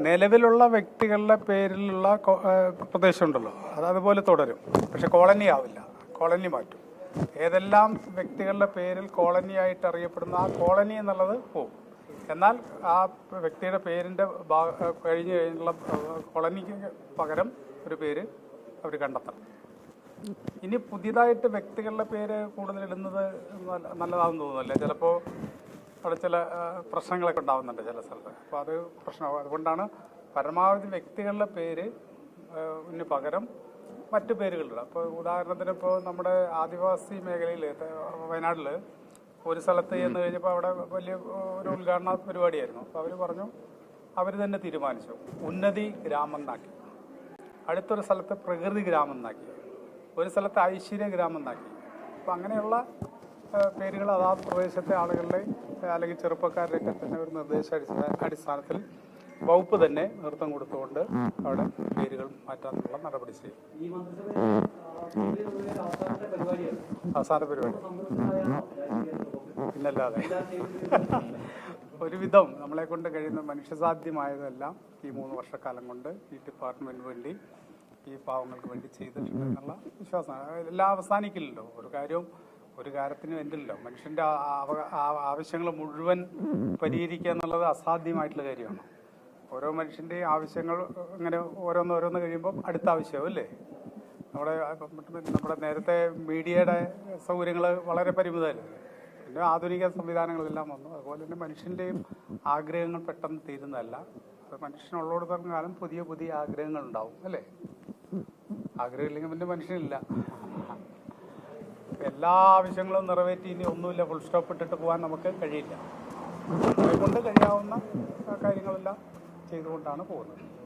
നിലവിലുള്ള വ്യക്തികളുടെ പേരിലുള്ള പ്രദേശം ഉണ്ടല്ലോ അത് അതുപോലെ തുടരും. പക്ഷെ കോളനി ആവില്ല. കോളനി മാറ്റും. ഏതെല്ലാം വ്യക്തികളുടെ പേരിൽ കോളനി ആയിട്ട് അറിയപ്പെടുന്ന ആ കോളനി എന്നുള്ളത് പോവും. എന്നാൽ ആ വ്യക്തിയുടെ പേരിന്റെ കഴിഞ്ഞ് കഴിഞ്ഞുള്ള കോളനിക്ക് പകരം ഒരു പേര് അവർ കണ്ടെത്തണം. ഇനി പുതിയതായിട്ട് വ്യക്തികളുടെ പേര് കൂടുതൽ ഇടുന്നത് നല്ല- നല്ലതാണെന്ന് തോന്നുന്നില്ല ചിലപ്പോൾ അവിടെ ചില പ്രശ്നങ്ങളൊക്കെ ഉണ്ടാവുന്നുണ്ട് ചില സ്ഥലത്ത്. അപ്പോൾ അത് പ്രശ്നമാകും അതുകൊണ്ടാണ് പരമാവധി വ്യക്തികളുടെ പേര് ആ, പകരം മറ്റു പേരുകളിടുക. അപ്പോൾ ഉദാഹരണത്തിന് ഇപ്പോൾ നമ്മുടെ ആദിവാസി മേഖലയിൽ വയനാട്ടിൽ ഒരു സ്ഥലത്ത് ചെന്ന് കഴിഞ്ഞപ്പോൾ അവിടെ വലിയ ഒരു ഉദ്ഘാടന പരിപാടിയായിരുന്നു. അപ്പോൾ അവർ പറഞ്ഞു അവർ തന്നെ തീരുമാനിച്ചു. ഉന്നതി ഗ്രാമം എന്നാക്കി. അടുത്തൊരു സ്ഥലത്ത് പ്രകൃതി ഗ്രാമം എന്നാക്കി. ഒരു സ്ഥലത്ത് ഐശ്വര്യ ഗ്രാമം എന്നാക്കി. അപ്പം അങ്ങനെയുള്ള പേരുകൾ അതാത് പ്രദേശത്തെ ആളുകളുടെ അല്ലെങ്കിൽ ചെറുപ്പക്കാരുടെയൊക്കെ തന്നെ ഒരു നിർദ്ദേശ അടിസ്ഥാന- അടിസ്ഥാനത്തിൽ വകുപ്പ് തന്നെ നൃത്തം കൊടുത്തുകൊണ്ട് അവിടെ പേരുകൾ മാറ്റാനുള്ള നടപടി ചെയ്യും. അവസാന പരിപാടി. പിന്നല്ലാതെ. ഒരുവിധം നമ്മളെ കൊണ്ട് കഴിയുന്ന മനുഷ്യസാധ്യമായതെല്ലാം ഈ മൂന്ന് വർഷക്കാലം കൊണ്ട് ഈ ഡിപ്പാർട്ട്മെന്റിന് വേണ്ടി ഈ പാവങ്ങൾക്ക് വേണ്ടി ചെയ്തിട്ടുണ്ട് എന്നുള്ള വിശ്വാസമാണ് എല്ലാം അവസാനിക്കില്ലല്ലോ. ഒരു കാര്യവും ഒരു കാര്യത്തിനും എന്തില്ലല്ലോ. മനുഷ്യന്റെ ആവശ്യങ്ങൾ മുഴുവൻ പരിഹരിക്കുക എന്നുള്ളത് അസാധ്യമായിട്ടുള്ള കാര്യമാണ്. ഓരോ മനുഷ്യന്റെയും ആവശ്യങ്ങൾ ഇങ്ങനെ ഓരോന്ന് ഓരോന്ന് കഴിയുമ്പോൾ അടുത്ത ആവശ്യവും അല്ലേ? നമ്മുടെ നമ്മുടെ നേരത്തെ മീഡിയയുടെ സൗകര്യങ്ങൾ വളരെ പരിമിതമല്ലേ? പിന്നെ ആധുനിക സംവിധാനങ്ങളെല്ലാം വന്നു. അതുപോലെ തന്നെ മനുഷ്യന്റെയും ആഗ്രഹങ്ങൾ പെട്ടെന്ന് തീരുന്നതല്ല. അത് മനുഷ്യനുള്ളോടത്തോളം കാലം പുതിയ പുതിയ ആഗ്രഹങ്ങൾ ഉണ്ടാവും അല്ലേ? ആഗ്രഹമില്ലെങ്കിൽ പിന്നെ മനുഷ്യനില്ല. എല്ലാ ആവശ്യങ്ങളും നിറവേറ്റി ഇനി ഒന്നുമില്ല ഫുൾ സ്റ്റോപ്പ് ഇട്ടിട്ട് പോകാൻ നമുക്ക് കഴിയില്ല. അതുകൊണ്ട് കൊണ്ട് കഴിയാവുന്ന കാര്യങ്ങളെല്ലാം ചെയ്തുകൊണ്ടാണ് പോകുന്നത്.